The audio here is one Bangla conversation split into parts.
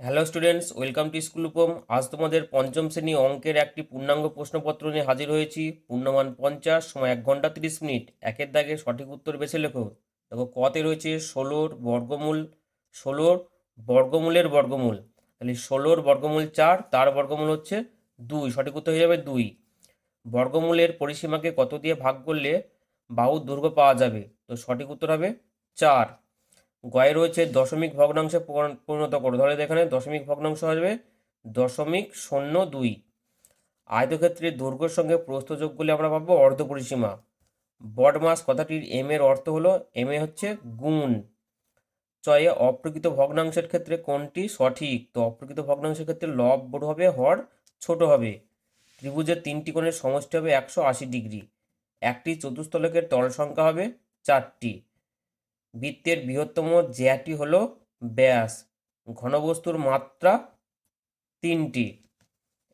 Hello students, welcome to school Upam আজ তোমাদের পঞ্চম শ্রেণি অঙ্কের একটি পূর্ণাঙ্গ প্রশ্নপত্র নিয়ে হাজির হয়েছি। পূর্ণমান পঞ্চাশ, সময় এক ঘণ্টা তিরিশ মিনিট। একের দাগে সঠিক উত্তর বেছে লেখো। দেখো, কতে রয়েছে ষোলোর বর্গমূল, ষোলোর বর্গমূলের বর্গমূল। তাহলে ষোলোর বর্গমূল চার, তার বর্গমূল হচ্ছে দুই। সঠিক উত্তর হয়ে যাবে দুই। বর্গমূলের পরিসীমাকে কত দিয়ে ভাগ করলে বাহুর দৈর্ঘ্য পাওয়া যাবে? তো সঠিক উত্তর হবে চার। গয়ে রয়েছে দশমিক ভগ্নাংশে পরিণত করো। তাহলে এখানে দশমিক ভগ্নাংশ আসবে দশমিক শূন্য দুই। আয়তক্ষেত্রের দৈর্ঘ্যের সঙ্গে প্রস্থ যোগ করলে আমরা পাবো অর্ধ পরিসীমা। বডমাস কথাটির এম এর অর্থ হলো এম এ হচ্ছে গুণ। চয়ে অপ্রকৃত ভগ্নাংশের ক্ষেত্রে কোনটি সঠিক? তো অপ্রকৃত ভগ্নাংশের ক্ষেত্রে লব বড় হবে, হর ছোট হবে। ত্রিভুজের তিনটি কোণের সমষ্টি হবে একশো আশি ডিগ্রি। একটি চতুস্তলকের তল সংখ্যা হবে চারটি। বৃত্তের বৃহত্তম জ্যাটি হলো ব্যাস। ঘনবস্তুর মাত্রা তিনটি।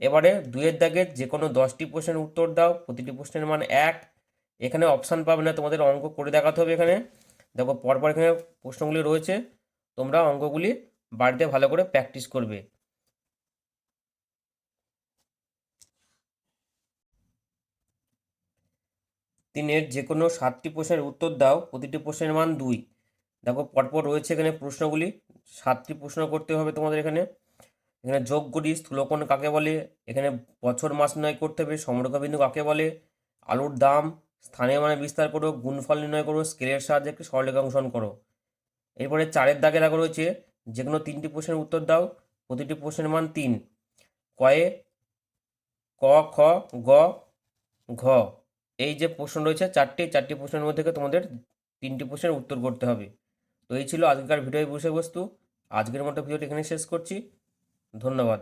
এবারে দুয়ের দাগের যে কোনো দশটি প্রশ্নের উত্তর দাও, প্রতিটি প্রশ্নের মান এক। এখানে অপশান পাবে না, তোমাদের অঙ্ক করে দেখাতে হবে এখানে। দেখো পরপর এখানে প্রশ্নগুলি রয়েছে, তোমরা অঙ্কগুলি বাড়িতে ভালো করে প্র্যাকটিস করবে। তিনের যে কোনো সাতটি প্রশ্নের উত্তর দাও, প্রতিটি প্রশ্নের মান দুই। দেখো, পরপর রয়েছে এখানে প্রশ্নগুলি। সাতটি প্রশ্ন করতে হবে তোমাদের এখানে। এখানে যোগ করি স্থূলকোণ কাকে বলে? এখানে বছর মাস নির্ণয় করতে হবে সমরেখা বিন্দু কাকে বলে? আলুর দাম, স্থানীয় মানে বিস্তার করো, গুণফল নির্ণয় করো, স্কেলের সাহায্যে একটি সরলেখা অঙ্কন করো। এরপরে চারের দাগে লাগা রয়েছে যে কোনো তিনটি প্রশ্নের উত্তর দাও, প্রতিটি প্রশ্নের মান তিন। কয়ে, ক, খ, গ, ঘ। এই যে প্রশ্ন রয়েছে, চারটি চারটি প্রশ্নের মধ্যে থেকে তোমাদের তিনটি প্রশ্নের উত্তর করতে হবে। তো এই ছিল আজকের ভিডিওর বিষয়বস্তু। আজকের মতো ভিডিওটি এখানে শেষ করছি। ধন্যবাদ।